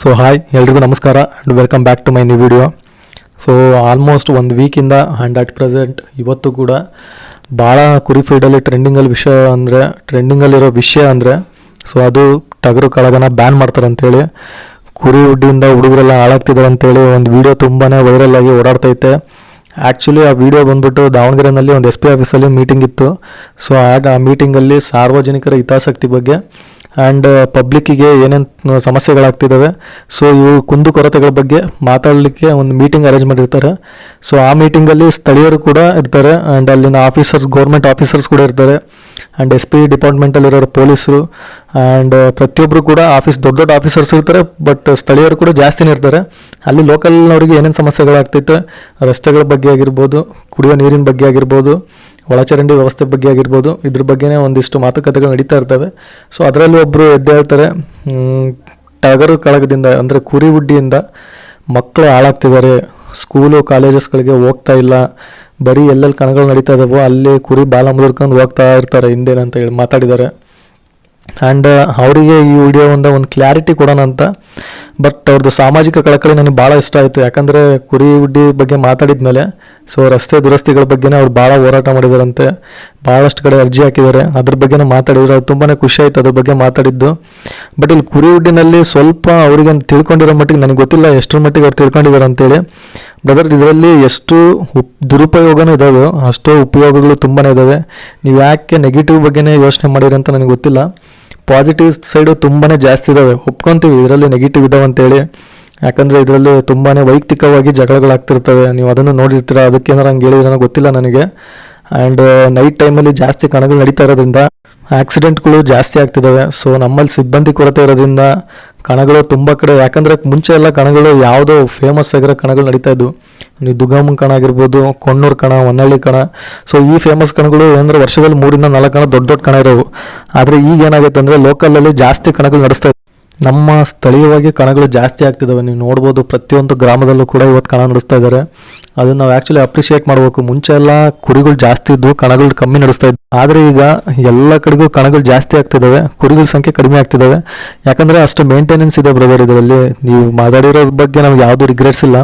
So hi ಎಲ್ರಿಗೂ ನಮಸ್ಕಾರ and welcome back to my new video so almost ಒಂದು ವೀಕಿಂದ ಆ್ಯಂಡ್ ಅಟ್ ಪ್ರೆಸೆಂಟ್ ಇವತ್ತು ಕೂಡ ಭಾಳ ಕುರಿ ಫೀಲ್ಡಲ್ಲಿ ಟ್ರೆಂಡಿಂಗಲ್ಲಿ ವಿಷಯ ಅಂದರೆ ಟ್ರೆಂಡಿಂಗಲ್ಲಿರೋ ವಿಷಯ ಅಂದರೆ ಸೊ ಅದು ಟಗರು ಕಳಗನ ಬ್ಯಾನ್ ಮಾಡ್ತಾರೆ ಅಂತೇಳಿ, ಕುರಿ ಹುಡ್ಡಿಯಿಂದ ಹುಡುಗರೆಲ್ಲ ಹಾಳಾಗ್ತಿದ್ದಾರೆ ಅಂತೇಳಿ ಒಂದು ವಿಡಿಯೋ ತುಂಬಾ ವೈರಲ್ ಆಗಿ ಓಡಾಡ್ತೈತೆ ಆ್ಯಕ್ಚುಲಿ ಆ ವಿಡಿಯೋ ಬಂದ್ಬಿಟ್ಟು ದಾವಣಗೆರೆನಲ್ಲಿ ಒಂದು ಎಸ್ ಪಿ ಆಫೀಸಲ್ಲಿ ಮೀಟಿಂಗ್ ಇತ್ತು. ಸೊ ಆ ಮೀಟಿಂಗಲ್ಲಿ ಸಾರ್ವಜನಿಕರ ಹಿತಾಸಕ್ತಿ ಬಗ್ಗೆ ಆ್ಯಂಡ್ ಪಬ್ಲಿಕ್ಕಿಗೆ ಏನೇನು ಸಮಸ್ಯೆಗಳಾಗ್ತಿದ್ದಾವೆ ಸೊ ಇವು ಕುಂದುಕೊರತೆಗಳ ಬಗ್ಗೆ ಮಾತಾಡಲಿಕ್ಕೆ ಒಂದು ಮೀಟಿಂಗ್ ಅರೇಂಜ್ ಮಾಡಿರ್ತಾರೆ. ಸೊ ಆ ಮೀಟಿಂಗಲ್ಲಿ ಸ್ಥಳೀಯರು ಕೂಡ ಇರ್ತಾರೆ. ಆ್ಯಂಡ್ ಅಲ್ಲಿನ ಆಫೀಸರ್ಸ್ ಗೌರ್ಮೆಂಟ್ ಆಫೀಸರ್ಸ್ ಕೂಡ ಇರ್ತಾರೆ. ಆ್ಯಂಡ್ ಎಸ್ ಪಿ ಡಿಪಾರ್ಟ್ಮೆಂಟಲ್ಲಿರೋ ಪೊಲೀಸರು. ಆ್ಯಂಡ್ ಪ್ರತಿಯೊಬ್ಬರು ಕೂಡ ಆಫೀಸ್ ದೊಡ್ಡ ದೊಡ್ಡ ಆಫೀಸರ್ಸ್ ಇರ್ತಾರೆ. ಬಟ್ ಸ್ಥಳೀಯರು ಕೂಡ ಜಾಸ್ತಿನೇ ಇರ್ತಾರೆ. ಅಲ್ಲಿ ಲೋಕಲ್ನವರಿಗೆ ಏನೇನು ಸಮಸ್ಯೆಗಳಾಗ್ತೈತೆ ರಸ್ತೆಗಳ ಬಗ್ಗೆ ಆಗಿರ್ಬೋದು, ಕುಡಿಯೋ ನೀರಿನ ಬಗ್ಗೆ ಆಗಿರ್ಬೋದು ಒಳಚರಂಡಿ ವ್ಯವಸ್ಥೆ ಬಗ್ಗೆ ಆಗಿರ್ಬೋದು ಇದ್ರ ಬಗ್ಗೆನೇ ಒಂದಿಷ್ಟು ಮಾತುಕತೆಗಳು ನಡೀತಾ ಇರ್ತವೆ. ಸೊ ಅದರಲ್ಲಿ ಒಬ್ಬರು ಎದ್ದು ಹೇಳ್ತಾರೆ ಮ್, ಟಗರು ಕಳಗದಿಂದ ಅಂದರೆ ಕುರಿ ಹುಡ್ಡಿಯಿಂದ ಮಕ್ಕಳು ಹಾಳಾಗ್ತಿದ್ದಾರೆ. ಸ್ಕೂಲು ಕಾಲೇಜಸ್ಗಳಿಗೆ ಹೋಗ್ತಾ ಇಲ್ಲ. ಬರೀ ಎಲ್ಲೆಲ್ಲಿ ಕಣಗಳು ನಡೀತಾ ಇದಾವೋ ಅಲ್ಲಿ ಕುರಿ ಬಾಲ ಮುದುರ್ಕೊಂಡು ಹೋಗ್ತಾ ಇರ್ತಾರೆ ಹಿಂದೇನಂತ ಹೇಳಿ ಮಾತಾಡಿದ್ದಾರೆ. ಆ್ಯಂಡ್ ಅವರಿಗೆ ಈ ವಿಡಿಯೋ ಒಂದು ಕ್ಲಾರಿಟಿ ಕೊಡೋಣ ಅಂತ. ಬಟ್ ಅವ್ರದ್ದು ಸಾಮಾಜಿಕ ಕಳಕಳಿ ನನಗೆ ಭಾಳ ಇಷ್ಟ ಆಯಿತು. ಯಾಕಂದರೆ ಕುರಿ ಹುಡ್ಡಿ ಬಗ್ಗೆ ಮಾತಾಡಿದ ಮೇಲೆ ಸೊ ರಸ್ತೆ ದುರಸ್ತಿಗಳ ಬಗ್ಗೆನೇ ಅವ್ರು ಭಾಳ ಹೋರಾಟ ಮಾಡಿದಾರಂತೆ. ಭಾಳಷ್ಟು ಕಡೆ ಅರ್ಜಿ ಹಾಕಿದ್ದಾರೆ ಅದ್ರ ಬಗ್ಗೆನೂ ಮಾತಾಡಿದ್ರು. ಅವ್ರು ತುಂಬಾ ಖುಷಿ ಆಯ್ತು ಅದ್ರ ಬಗ್ಗೆ ಮಾತಾಡಿದ್ದು. ಬಟ್ ಇಲ್ಲಿ ಕುರಿ ಹುಡ್ಡಿನಲ್ಲಿ ಸ್ವಲ್ಪ ಅವರಿಗೆ ತಿಳ್ಕೊಂಡಿರೋ ಮಟ್ಟಿಗೆ ನನಗೆ ಗೊತ್ತಿಲ್ಲ ಎಷ್ಟರ ಮಟ್ಟಿಗೆ ಅವ್ರು ತಿಳ್ಕೊಂಡಿದ್ದಾರೆ ಅಂತೇಳಿ. ಬ್ರದರ್ ಇದರಲ್ಲಿ ಎಷ್ಟು ಉಪ್, ದುರುಪಯೋಗನೂ ಇದಾವೆ ಅಷ್ಟೋ ಉಪಯೋಗಗಳು ತುಂಬಾ ಇದ್ದಾವೆ. ನೀವು ಯಾಕೆ ನೆಗೆಟಿವ್ ಬಗ್ಗೆನೇ ಯೋಚನೆ ಮಾಡಿರಿ ಅಂತ ನನಗೆ ಗೊತ್ತಿಲ್ಲ. ಪಾಸಿಟಿವ್ ಸೈಡು ತುಂಬಾ ಜಾಸ್ತಿ ಇದ್ದಾವೆ. ಒಪ್ಕೊಂತೀವಿ, ಇದರಲ್ಲಿ ನೆಗೆಟಿವ್ ಇದಾವೆ ಅಂತೇಳಿ. ಯಾಕಂದರೆ ಇದರಲ್ಲಿ ತುಂಬಾ ವೈಯಕ್ತಿಕವಾಗಿ ಜಗಳಗಳಾಗ್ತಿರ್ತವೆ. ನೀವು ಅದನ್ನು ನೋಡಿರ್ತೀರ? ಅದಕ್ಕೇನಾರು ಹಂಗೆ ಹೇಳಿದ್ರೆ ಗೊತ್ತಿಲ್ಲ ನನಗೆ. ಆ್ಯಂಡ್ ನೈಟ್ ಟೈಮಲ್ಲಿ ಜಾಸ್ತಿ ಕಣಗಳು ನಡೀತಾ ಇರೋದ್ರಿಂದ ಆಕ್ಸಿಡೆಂಟ್ಗಳು ಜಾಸ್ತಿ ಆಗ್ತಿದ್ದಾವೆ ಸೊ ನಮ್ಮಲ್ಲಿ ಸಿಬ್ಬಂದಿ ಕೊರತೆ ಇರೋದ್ರಿಂದ ಕಣಗಳು ತುಂಬ ಕಡೆ, ಯಾಕಂದರೆ ಮುಂಚೆ ಎಲ್ಲ ಕಣಗಳು ಯಾವುದೋ ಫೇಮಸ್ ಆಗಿರೋ ಕಣಗಳು ನಡೀತಾ ಇದ್ವು. ನೀವು ದುಗಮ್ ಕಣ ಆಗಿರ್ಬೋದು, ಕೊಣ್ಣೂರು ಕಣ ಹೊನ್ನಳ್ಳಿ ಕಣ. ಸೊ ಈ ಫೇಮಸ್ ಕಣಗಳು ಏನಂದ್ರೆ ವರ್ಷದಲ್ಲಿ ಮೂರಿಂದ ನಾಲ್ಕು ಕಣ ದೊಡ್ಡ ದೊಡ್ಡ ಕಣ ಇರೋವು. ಆದರೆ ಈಗ ಏನಾಗುತ್ತೆ ಅಂದರೆ ಲೋಕಲಲ್ಲಿ ಜಾಸ್ತಿ ಕಣಗಳು ನಡೆಸ್ತಾ. ನಮ್ಮ ಸ್ಥಳೀಯವಾಗಿ ಕಣಗಳು ಜಾಸ್ತಿ ಆಗ್ತಿದ್ದಾವೆ ನೀವು ನೋಡ್ಬೋದು ಪ್ರತಿಯೊಂದು ಗ್ರಾಮದಲ್ಲೂ ಕೂಡ ಇವತ್ತು ಕಣ ನಡೆಸ್ತಾ ಇದ್ದಾರೆ ಅದನ್ನ ನಾವು ಆ್ಯಕ್ಚುಲಿ ಅಪ್ರಿಷಿಯೇಟ್ ಮಾಡಬೇಕು. ಮುಂಚೆ ಎಲ್ಲ ಕುರಿಗಳು ಜಾಸ್ತಿ ಇದ್ವು, ಕಣಗಳು ಕಮ್ಮಿ ನಡೆಸ್ತಾ ಇದ್ವು. ಆದರೆ ಈಗ ಎಲ್ಲ ಕಡೆಗೂ ಕಣಗಳು ಜಾಸ್ತಿ ಆಗ್ತಿದ್ದಾವೆ ಕುರಿಗಳ ಸಂಖ್ಯೆ ಕಡಿಮೆ ಆಗ್ತಿದ್ದಾವೆ ಯಾಕಂದರೆ ಅಷ್ಟು ಮೇಂಟೆನೆನ್ಸ್ ಇದೆ ಬ್ರದರ್ ಇದರಲ್ಲಿ. ನೀವು ಮಾತಾಡಿರೋ ಬಗ್ಗೆ ನಮ್ಗೆ ಯಾವುದೂ ರಿಗ್ರೆಟ್ಸ್ ಇಲ್ಲ.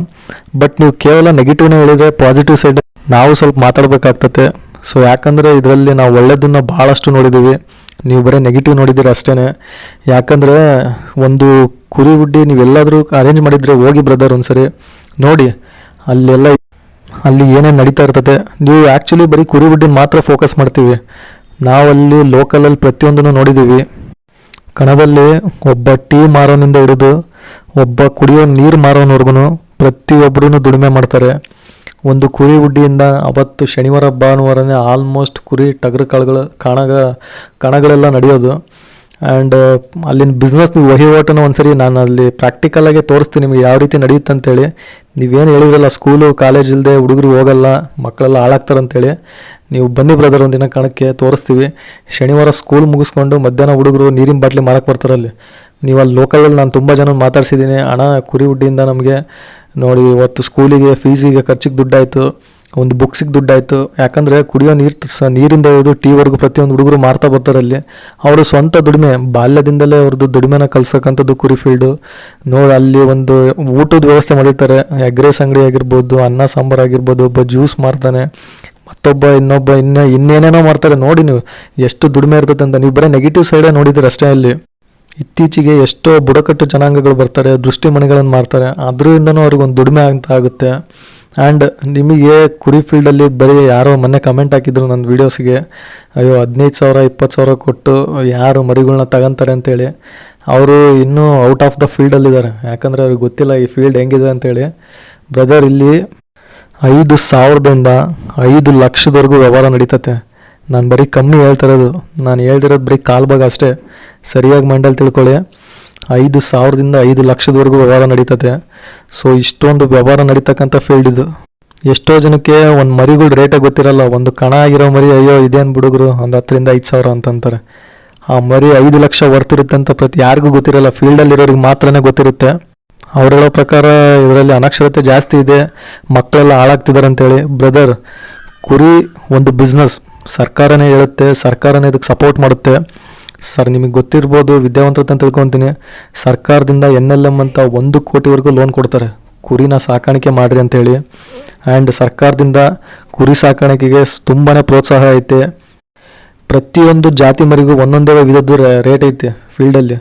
ಬಟ್ ನೀವು ಕೇವಲ ನೆಗೆಟಿವ್ನೇ ಹೇಳಿದರೆ ಪಾಸಿಟಿವ್ ಸೈಡ್ ನಾವು ಸ್ವಲ್ಪ ಮಾತಾಡಬೇಕಾಗ್ತತೆ. ಸೊ ಯಾಕಂದರೆ ಇದರಲ್ಲಿ ನಾವು ಒಳ್ಳೆಯದನ್ನು ಭಾಳಷ್ಟು ನೋಡಿದ್ದೀವಿ ನೀವು ಬರೀ ನೆಗೆಟಿವ್ ನೋಡಿದ್ದೀರ ಅಷ್ಟೇ ಯಾಕಂದರೆ ಒಂದು ಕುರಿ ಹುಡ್ಡಿ ನೀವೆಲ್ಲಾದರೂ ಅರೇಂಜ್ ಮಾಡಿದರೆ ಹೋಗಿ ಬ್ರದರ್ ಒಂದ್ಸರಿ. ನೋಡಿ, ಅಲ್ಲೆಲ್ಲ ಅಲ್ಲಿ ಏನೇನು ನಡೀತಾ ಇರ್ತದೆ. ನೀವು ಆ್ಯಕ್ಚುಲಿ ಬರೀ ಕುರಿ ಹುಡ್ಡಿನ ಮಾತ್ರ ಫೋಕಸ್ ಮಾಡ್ತೀವಿ. ನಾವಲ್ಲಿ ಲೋಕಲಲ್ಲಿ ಪ್ರತಿಯೊಂದನ್ನು ನೋಡಿದ್ದೀವಿ. ಕಣದಲ್ಲಿ ಒಬ್ಬ ಟೀ ಮಾರೋನಿಂದ ಹಿಡಿದು, ಒಬ್ಬ ಕುಡಿಯೋ ನೀರು ಮಾರೋನವ್ರಿಗೂ ಪ್ರತಿಯೊಬ್ಬರೂ ದುಡಿಮೆ ಮಾಡ್ತಾರೆ. ಒಂದು ಕುರಿ ಹುಡ್ಡಿಯಿಂದ ಅವತ್ತು ಶನಿವಾರ, ಭಾನುವಾರನೇ ಆಲ್ಮೋಸ್ಟ್ ಕುರಿ ಟಗರು ಕಾಳುಗಳು, ಕಣಗ, ಕಣಗಳೆಲ್ಲ ನಡೆಯೋದು. ಆ್ಯಂಡ್ ಅಲ್ಲಿನ ಬಿಸ್ನೆಸ್ ನೀವು ವಹಿವಾಟನ್ನು ಒಂದ್ಸರಿ ನಾನು ಅಲ್ಲಿ ಪ್ರಾಕ್ಟಿಕಲಾಗೆ ತೋರಿಸ್ತೀನಿ ನಿಮಗೆ ಯಾವ ರೀತಿ ನಡೆಯುತ್ತೆ ಅಂತೇಳಿ. ನೀವೇನು ಹೇಳಿದ್ರಲ್ಲ ಸ್ಕೂಲು ಕಾಲೇಜ್ ಇಲ್ಲದೆ ಹುಡುಗರು ಹೋಗಲ್ಲ, ಮಕ್ಕಳೆಲ್ಲ ಹಾಳಾಗ್ತಾರಂತೇಳಿ ನೀವು ಬನ್ನಿ ಬ್ರದರ್ ಒಂದಿನ ಕಣಕ್ಕೆ ತೋರಿಸ್ತೀವಿ. ಶನಿವಾರ ಸ್ಕೂಲ್ ಮುಗಿಸ್ಕೊಂಡು ಮಧ್ಯಾಹ್ನ ಹುಡುಗರು ನೀರಿನ ಬಾಟ್ಲಿ ಮಾರಕ್ಕೆ ಬರ್ತಾರಲ್ಲಿ. ನೀವು ಅಲ್ಲಿ ಲೋಕಲಲ್ಲಿ ನಾನು ತುಂಬ ಜನ ಮಾತಾಡ್ಸಿದ್ದೀನಿ. ಹಣ ಕುರಿ ಹುಡ್ಡಿಯಿಂದ ನಮಗೆ ನೋಡಿ, ಇವತ್ತು ಸ್ಕೂಲಿಗೆ ಫೀಸಿಗೆ ಖರ್ಚಿಗೆ ದುಡ್ಡಾಯಿತು, ಒಂದು ಬುಕ್ಸಿಗೆ ದುಡ್ಡಾಯಿತು. ಯಾಕಂದರೆ ಕುಡಿಯೋ ನೀರು, ಸ, ನೀರಿಂದ ಹಿಡಿದು ಟೀವರೆಗೂ ಪ್ರತಿಯೊಂದು ಹುಡುಗರು ಮಾರ್ತಾ ಬರ್ತಾರೆ ಅಲ್ಲಿ ಅವರು ಸ್ವಂತ ದುಡಿಮೆ, ಬಾಲ್ಯದಿಂದಲೇ ಅವ್ರದ್ದು ದುಡಿಮೆನ ಕಲ್ಸಕ್ಕಂಥದ್ದು ಕುರಿ ಫೀಲ್ಡು ನೋಡಿ, ಅಲ್ಲಿ ಒಂದು ಊಟದ ವ್ಯವಸ್ಥೆ ಮಾಡಿರ್ತಾರೆ. ಎಗ್ ರೈಸ್ ಅಂಗಡಿ ಆಗಿರ್ಬೋದು, ಅನ್ನ, ಸಾಂಬಾರು ಆಗಿರ್ಬೋದು, ಒಬ್ಬ ಜ್ಯೂಸ್ ಮಾರ್ತಾನೆ, ಮತ್ತೊಬ್ಬ ಇನ್ನೊಬ್ಬ ಇನ್ನೇ, ಇನ್ನೇನೇನೋ ಮಾಡ್ತಾರೆ ನೋಡಿ ನೀವು, ಎಷ್ಟು ದುಡಿಮೆ ಇರ್ತದೆ ಅಂತ. ನೀವು ಬರೀ ನೆಗೆಟಿವ್ ಸೈಡೇ ಅಷ್ಟೇ ಅಲ್ಲಿ. ಇತ್ತೀಚೆಗೆ ಎಷ್ಟೋ ಬುಡಕಟ್ಟು ಜನಾಂಗಗಳು ಬರ್ತಾರೆ, ದೃಷ್ಟಿಮಣಿಗಳನ್ನು ಮಾರ್ತಾರೆ. ಅದರಿಂದನೂ ಅವ್ರಿಗೊಂದು ದುಡಿಮೆ ಅಂತ ಆಗುತ್ತೆ. ಆ್ಯಂಡ್ ನಿಮಗೆ ಕುರಿ ಫೀಲ್ಡಲ್ಲಿ ಬರೀ ಯಾರೋ ಮೊನ್ನೆ ಕಮೆಂಟ್ ಹಾಕಿದ್ರು ನನ್ನ ವೀಡಿಯೋಸ್ಗೆ ಅಯ್ಯೋ, ಹದಿನೈದು ಸಾವಿರ, ಇಪ್ಪತ್ತು ಸಾವಿರ ಕೊಟ್ಟು ಯಾರು ಮರಿಗಳನ್ನ ತಗೊಂತಾರೆ ಅಂತೇಳಿ. ಅವರು ಇನ್ನೂ ಔಟ್ ಆಫ್ ದ ಫೀಲ್ಡಲ್ಲಿದ್ದಾರೆ ಯಾಕಂದರೆ ಅವ್ರಿಗೆ ಗೊತ್ತಿಲ್ಲ ಈ ಫೀಲ್ಡ್ ಹೆಂಗಿದೆ ಅಂತೇಳಿ. ಬ್ರದರ್ ಇಲ್ಲಿ ಐದು ಸಾವಿರದಿಂದ ಐದು ಲಕ್ಷದವರೆಗೂ ವ್ಯವಹಾರ ನಡೀತತೆ. ನಾನು ಬರೀ ಕಮ್ಮಿ ಹೇಳ್ತಾ ಇರೋದು ನಾನು ಹೇಳ್ತಿರೋದು ಬರೀ ಕಾಲು ಭಾಗ ಅಷ್ಟೇ. ಸರಿಯಾಗಿ ಮಂಡಲ್ ತಿಳ್ಕೊಳ್ಳಿ. ಐದು ಸಾವಿರದಿಂದ ಐದು ಲಕ್ಷದವರೆಗೂ ವ್ಯವಹಾರ ನಡೀತದೆ ಸೊ, ಇಷ್ಟೊಂದು ವ್ಯವಹಾರ ನಡೀತಕ್ಕಂಥ ಫೀಲ್ಡ್ ಇದು. ಎಷ್ಟೋ ಜನಕ್ಕೆ ಒಂದು ಮರಿಗಳು ರೇಟೇ ಗೊತ್ತಿರಲ್ಲ. ಒಂದು ಕಣ ಆಗಿರೋ ಮರಿ ಅಯ್ಯೋ, ಇದೇನು ಬಿಡುಗರು? ಒಂದು ಹತ್ತರಿಂದ ಐದು ಸಾವಿರ ಅಂತಂತಾರೆ. ಆ ಮರಿ ಐದು ಲಕ್ಷ ವರ್ತಿರುತ್ತೆ ಅಂತ ಪ್ರತಿ ಯಾರಿಗೂ ಗೊತ್ತಿರಲ್ಲ. ಫೀಲ್ಡಲ್ಲಿರೋರಿಗೆ ಮಾತ್ರನೇ ಗೊತ್ತಿರುತ್ತೆ. ಅವ್ರು ಹೇಳೋ ಪ್ರಕಾರ ಇದರಲ್ಲಿ ಅನಕ್ಷರತೆ ಜಾಸ್ತಿ ಇದೆ. ಮಕ್ಕಳೆಲ್ಲ ಹಾಳಾಗ್ತಿದ್ದಾರೆ ಅಂತೇಳಿ. ಬ್ರದರ್ ಕುರಿ ಒಂದು ಬಿಸ್ನೆಸ್ ಸರ್ಕಾರನೇ ಹೇಳುತ್ತೆ, ಸರ್ಕಾರನೇ ಇದಕ್ಕೆ ಸಪೋರ್ಟ್ ಮಾಡುತ್ತೆ. ಸರ್ ನಿಮಗೆ ಗೊತ್ತಿರ್ಬೋದು ವಿದ್ಯಾವಂತ ಅಂತ ತಿಳ್ಕೊತೀನಿ. ಸರ್ಕಾರದಿಂದ ಎನ್ ಎಲ್ ಎಂ ಅಂತ ಒಂದು ಕೋಟಿವರೆಗೂ ಲೋನ್ ಕೊಡ್ತಾರೆ. ಕುರಿನ ಸಾಕಾಣಿಕೆ ಮಾಡಿರಿ ಅಂತೇಳಿ ಆ್ಯಂಡ್ ಸರ್ಕಾರದಿಂದ ಕುರಿ ಸಾಕಾಣಿಕೆಗೆ ತುಂಬಾ ಪ್ರೋತ್ಸಾಹ ಐತೆ. ಪ್ರತಿಯೊಂದು ಜಾತಿ ಮರಿಗೂ ಒಂದೊಂದೇ ವಿಧದ ರೇಟ್ ಐತೆ ಫೀಲ್ಡಲ್ಲಿ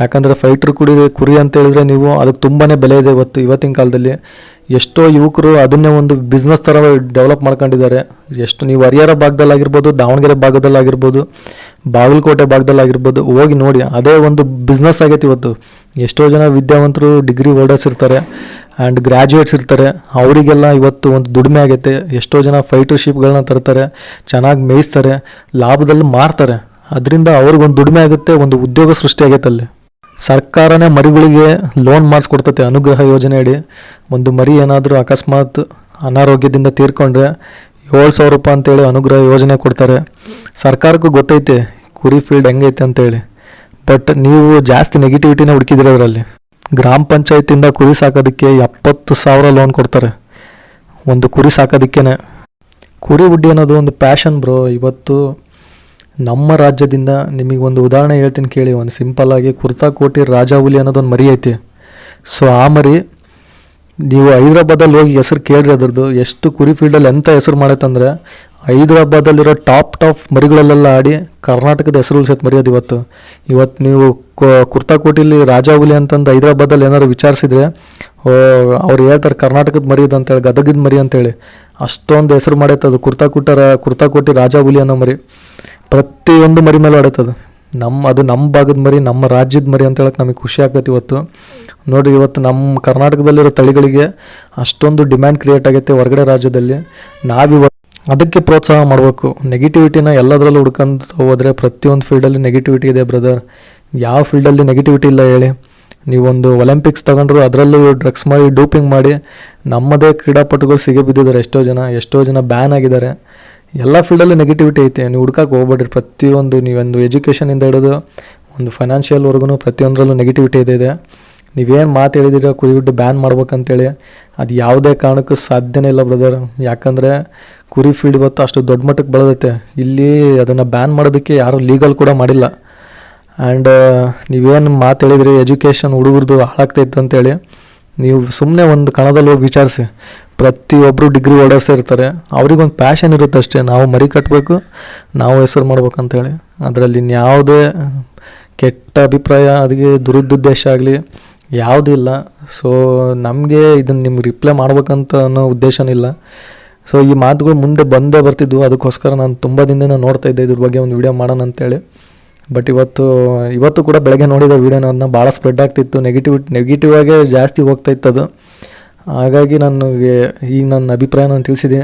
ಯಾಕಂದರೆ ಫೈಟ್ರ್ ಕುಡಿ, ಕುರಿ ಅಂತ ಹೇಳಿದ್ರೆ ನೀವು ಅದಕ್ಕೆ ತುಂಬಾ ಬೆಲೆ ಇದೆ ಇವತ್ತು, ಇವತ್ತಿನ ಕಾಲದಲ್ಲಿ. ಎಷ್ಟೋ ಯುವಕರು ಅದನ್ನೇ ಒಂದು ಬಿಸ್ನೆಸ್ ಥರ ಡೆವಲಪ್ ಮಾಡ್ಕೊಂಡಿದ್ದಾರೆ. ಎಷ್ಟು ನೀವು ಹರಿಹರ ಭಾಗದಲ್ಲಾಗಿರ್ಬೋದು, ದಾವಣಗೆರೆ ಭಾಗದಲ್ಲಾಗಿರ್ಬೋದು, ಬಾಗಲಕೋಟೆ ಭಾಗದಲ್ಲಾಗಿರ್ಬೋದು, ಹೋಗಿ ನೋಡಿ, ಅದೇ ಒಂದು ಬಿಸ್ನೆಸ್ ಆಗೈತೆ ಇವತ್ತು. ಎಷ್ಟೋ ಜನ ವಿದ್ಯಾವಂತರು ಡಿಗ್ರಿ ಹೋಲ್ಡರ್ಸ್ ಇರ್ತಾರೆ ಆ್ಯಂಡ್ ಗ್ರ್ಯಾಜುಯೇಟ್ಸ್ ಇರ್ತಾರೆ. ಅವರಿಗೆಲ್ಲ ಇವತ್ತು ಒಂದು ದುಡಿಮೆ ಆಗೈತೆ. ಎಷ್ಟೋ ಜನ ಫೈಟರ್ಶಿಪ್ಗಳನ್ನ ತರ್ತಾರೆ, ಚೆನ್ನಾಗಿ ಮೇಯಿಸ್ತಾರೆ, ಲಾಭದಲ್ಲಿ ಮಾರ್ತಾರೆ. ಅದರಿಂದ ಅವ್ರಿಗೊಂದು ದುಡಿಮೆ ಆಗುತ್ತೆ, ಒಂದು ಉದ್ಯೋಗ ಸೃಷ್ಟಿ ಆಗೈತೆ ಅಲ್ಲಿ. ಸರ್ಕಾರನೇ ಮರಿಗಳಿಗೆ ಲೋನ್ ಮಾಡಿಸ್ಕೊಡ್ತತೆ, ಅನುಗ್ರಹ ಯೋಜನೆ ಅಡಿ ಒಂದು ಮರಿ ಏನಾದರೂ ಅಕಸ್ಮಾತ್ ಅನಾರೋಗ್ಯದಿಂದ ತೀರ್ಕೊಂಡ್ರೆ ಏಳು ಸಾವಿರ ರೂಪಾಯಿ ಅಂತೇಳಿ ಅನುಗ್ರಹ ಯೋಜನೆ ಕೊಡ್ತಾರೆ. ಸರ್ಕಾರಕ್ಕೂ ಗೊತ್ತೈತೆ, ಕುರಿ ಫೀಲ್ಡ್ ಹೆಂಗೈತೆ ಅಂತೇಳಿ. ಬಟ್ ನೀವು ಜಾಸ್ತಿ ನೆಗೆಟಿವಿಟಿನೇ ಹುಡುಕಿದಿರ ಅದರಲ್ಲಿ. ಗ್ರಾಮ ಪಂಚಾಯತಿಂದ ಕುರಿ ಸಾಕೋದಕ್ಕೆ ಎಪ್ಪತ್ತು ಸಾವಿರ ಲೋನ್ ಕೊಡ್ತಾರೆ. ಒಂದು ಕುರಿ ಸಾಕೋದಕ್ಕೇನೆ. ಕುರಿ ಹುಡ್ಡಿ ಅನ್ನೋದು ಒಂದು ಪ್ಯಾಷನ್ ಬ್ರೋ ಇವತ್ತು ನಮ್ಮ ರಾಜ್ಯದಿಂದ ನಿಮಗೆ ಒಂದು ಉದಾಹರಣೆ ಹೇಳ್ತೀನಿ ಕೇಳಿ, ಒಂದು ಸಿಂಪಲ್ ಆಗಿ ಕುರ್ತಾಕೋಟಿ ರಾಜ ಹುಲಿ ಅನ್ನೋದೊಂದು ಮರಿ ಐತಿ. ಸೊ ಆ ಮರಿ ನೀವು ಹೈದ್ರಾಬಾದಲ್ಲಿ ಹೋಗಿ ಹೆಸರು ಕೇಳ್ರಿ ಅದ್ರದ್ದು. ಎಷ್ಟು ಕುರಿ ಫೀಲ್ಡಲ್ಲಿ ಎಂಥ ಹೆಸರು ಮಾಡತ್ತಂದ್ರೆ ಹೈದ್ರಾಬಾದಲ್ಲಿರೋ ಟಾಪ್ ಟಾಪ್ ಮರಿಗಳಲ್ಲೆಲ್ಲ ಆಡಿ ಕರ್ನಾಟಕದ ಹೆಸರು ಉಳಿಸೈತೆ ಮರ್ಯಾದ ಇವತ್ತು. ಇವತ್ತು ನೀವು ಕುರ್ತಾ ಕುರ್ತಾಕೋಟಿಲಿ ರಾಜ ಹುಲಿ ಅಂತಂದು ಹೈದ್ರಾಬಾದಲ್ಲಿ ಏನಾದ್ರು ವಿಚಾರಿಸಿದ್ರೆ ಅವ್ರು ಹೇಳ್ತಾರೆ ಕರ್ನಾಟಕದ ಮರಿ ಅಂತೇಳಿ, ಗದಗಿದ ಮರಿ ಅಂತೇಳಿ. ಅಷ್ಟೊಂದು ಹೆಸರು ಮಾಡೈತೆ ಅದು ಕುರ್ತಾಕುಟರ ಕುರ್ತಾಕೋಟಿ ರಾಜ ಹುಲಿ ಅನ್ನೋ ಮರಿ. ಪ್ರತಿಯೊಂದು ಮರಿ ಮೇಲೆ ಹೊಡೈತದು ನಮ್ಮ ಅದು ನಮ್ಮ ಭಾಗದ ಮರಿ, ನಮ್ಮ ರಾಜ್ಯದ ಮರಿ ಅಂತ ಹೇಳಕ್ಕೆ ನಮಗೆ ಖುಷಿ ಆಗ್ತೈತಿ ಇವತ್ತು. ನೋಡಿರಿ, ಇವತ್ತು ನಮ್ಮ ಕರ್ನಾಟಕದಲ್ಲಿರೋ ತಳಿಗಳಿಗೆ ಅಷ್ಟೊಂದು ಡಿಮ್ಯಾಂಡ್ ಕ್ರಿಯೇಟ್ ಆಗೈತೆ ಹೊರಗಡೆ ರಾಜ್ಯದಲ್ಲಿ. ನಾವಿವ ಅದಕ್ಕೆ ಪ್ರೋತ್ಸಾಹ ಮಾಡಬೇಕು. ನೆಗೆಟಿವಿಟಿನ ಎಲ್ಲದರಲ್ಲೂ ಹುಡ್ಕೊಂಡು ಹೋದರೆ ಪ್ರತಿಯೊಂದು ಫೀಲ್ಡಲ್ಲಿ ನೆಗೆಟಿವಿಟಿ ಇದೆ ಬ್ರದರ್ ಯಾವ ಫೀಲ್ಡಲ್ಲಿ ನೆಗೆಟಿವಿಟಿ ಇಲ್ಲ ಹೇಳಿ. ನೀವೊಂದು ಒಲಿಂಪಿಕ್ಸ್ ತಗೊಂಡ್ರು ಅದರಲ್ಲೂ ಡ್ರಗ್ಸ್ ಮಾಡಿ ಡೂಪಿಂಗ್ ಮಾಡಿ, ನಮ್ಮದೇ ಕ್ರೀಡಾಪಟುಗಳು ಸಿಗಬಿದ್ದಿದ್ದಾರೆ ಎಷ್ಟೋ ಜನ ಎಷ್ಟೋ ಜನ ಬ್ಯಾನ್ ಆಗಿದ್ದಾರೆ. ಎಲ್ಲ ಫೀಲ್ಡಲ್ಲೂ ನೆಗೆಟಿವಿಟಿ ಐತೆ. ನೀವು ಹುಡ್ಕಕ್ಕೆ ಹೋಗ್ಬೇಡ್ರಿ. ಪ್ರತಿಯೊಂದು ನೀವೊಂದು ಎಜುಕೇಷನಿಂದ ಹಿಡಿದು ಒಂದು ಫೈನಾನ್ಷಿಯಲ್ವರೆಗೂ ಪ್ರತಿಯೊಂದರಲ್ಲೂ ನೆಗೆಟಿವಿಟಿ ಇದೆ ಇದೆ. ನೀವೇನು ಮಾತು ಹೇಳಿದಿರ, ಕುರಿಬಿಟ್ಟು ಬ್ಯಾನ್ ಮಾಡ್ಬೇಕಂತೇಳಿ, ಅದು ಯಾವುದೇ ಕಾರಣಕ್ಕೂ ಸಾಧ್ಯನೇ ಇಲ್ಲ ಬ್ರದರ್ ಯಾಕಂದರೆ ಕುರಿ ಫೀಲ್ಡ್ ಇವತ್ತು ಅಷ್ಟು ದೊಡ್ಡ ಮಟ್ಟಕ್ಕೆ ಬೆಳೆದೈತೆ. ಇಲ್ಲಿ ಅದನ್ನು ಬ್ಯಾನ್ ಮಾಡೋದಕ್ಕೆ ಯಾರೂ ಲೀಗಲ್ ಕೂಡ ಮಾಡಿಲ್ಲ. ಆ್ಯಂಡ್ ನೀವೇನು ಮಾತು ಹೇಳಿದ್ರಿ ಎಜುಕೇಷನ್ ಹುಡುಗರದು ಹಾಳಾಗ್ತೈತೆ ಅಂತೇಳಿ, ನೀವು ಸುಮ್ಮನೆ ಒಂದು ಕಣದಲ್ಲಿ ಹೋಗಿ ವಿಚಾರಿಸಿ. ಪ್ರತಿಯೊಬ್ಬರು ಡಿಗ್ರಿ ಓಡರ್ಸೇ ಇರ್ತಾರೆ. ಅವ್ರಿಗೊಂದು ಪ್ಯಾಷನ್ ಇರುತ್ತೆ ಅಷ್ಟೇ. ನಾವು ಮರಿ ಕಟ್ಟಬೇಕು ನಾವು ಹೆಸರು ಮಾಡ್ಬೇಕಂತೇಳಿ. ಅದರಲ್ಲಿ ಇನ್ಯಾವುದೇ ಕೆಟ್ಟ ಅಭಿಪ್ರಾಯ ಅದಕ್ಕೆ ದುರುದ್ದೇಶ ಆಗಲಿ, ಯಾವುದೂ ಇಲ್ಲ. ಸೊ ನಮಗೆ ಇದನ್ನು ನಿಮ್ಗೆ ರಿಪ್ಲೈ ಮಾಡ್ಬೇಕಂತ ಅನ್ನೋ ಉದ್ದೇಶನಿಲ್ಲ ಸೊ ಈ ಮಾತುಗಳು ಮುಂದೆ ಬಂದೇ ಬರ್ತಿದ್ವು. ಅದಕ್ಕೋಸ್ಕರ ನಾನು ತುಂಬ ದಿನದಿಂದ ನೋಡ್ತಾ ಇದ್ದೆ ಇದ್ರ ಬಗ್ಗೆ ಒಂದು ವಿಡಿಯೋ ಮಾಡೋಣ ಅಂತೇಳಿ. ಬಟ್ ಇವತ್ತು ಇವತ್ತು ಕೂಡ ಬೆಳಗ್ಗೆ ನೋಡಿದ ವೀಡಿಯೋನ ಅದನ್ನ ಭಾಳ ಸ್ಪ್ರೆಡ್ ಆಗ್ತಿತ್ತು. ನೆಗೆಟಿವ್ ನೆಗೆಟಿವ್ ಆಗೇ ಜಾಸ್ತಿ ಹೋಗ್ತಾ ಇತ್ತು ಅದು ಹಾಗಾಗಿ ನನಗೆ ಈಗ ನನ್ನ ಅಭಿಪ್ರಾಯನ ತಿಳಿಸಿದೆ.